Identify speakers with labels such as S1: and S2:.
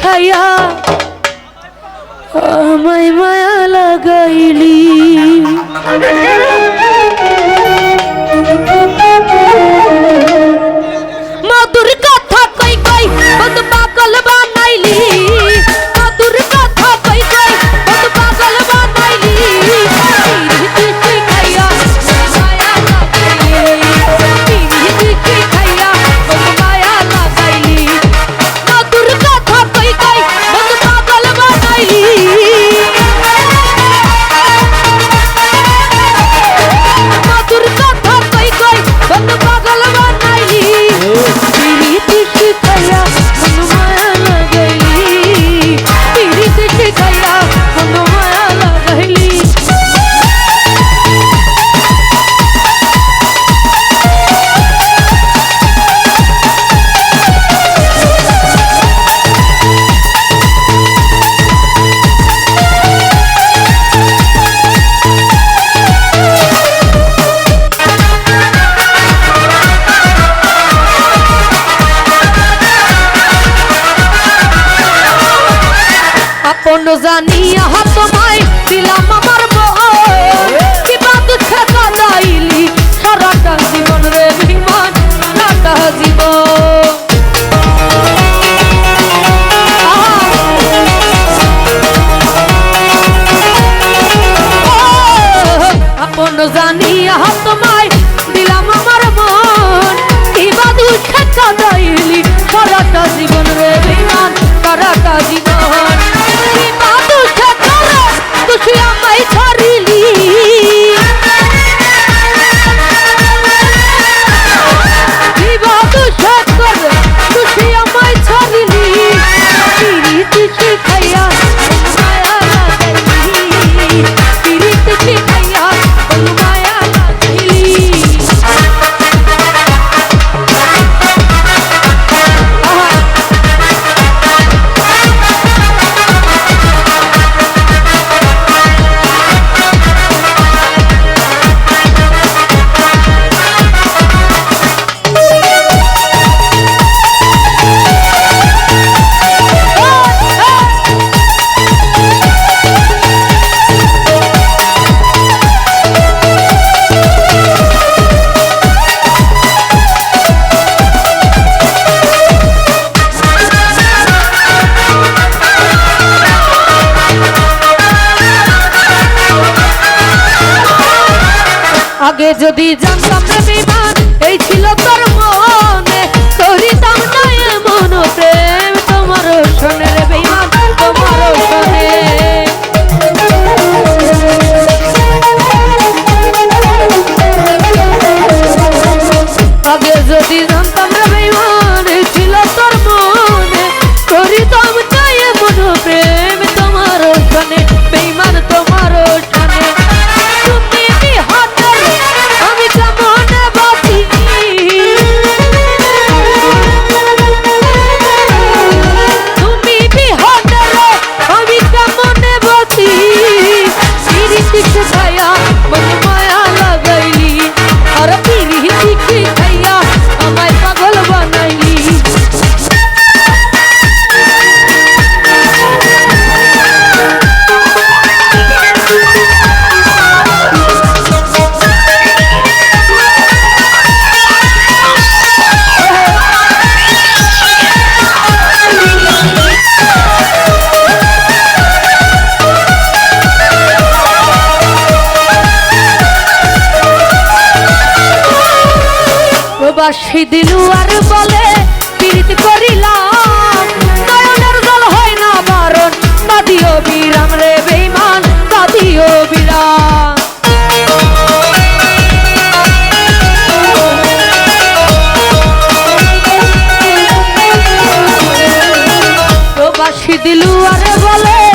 S1: খাইয়া আমায় মায়া লাগাইলি। আপন জানিয়া তোমায় দিলাম আমার বউ কিবা দুঃখে কাটাইলি সারাটা জীবন রে। কি খাইয়া আগে যদি জানতাম এই ছিল তোর মন। ভালোবাসি দিলু আর বলে পিড়িত করিলাম। নয়নের জল হয় না বারণ কাদিও বিরাম রে বেইমান কাদিও বিরাম। দিলু আরে বলে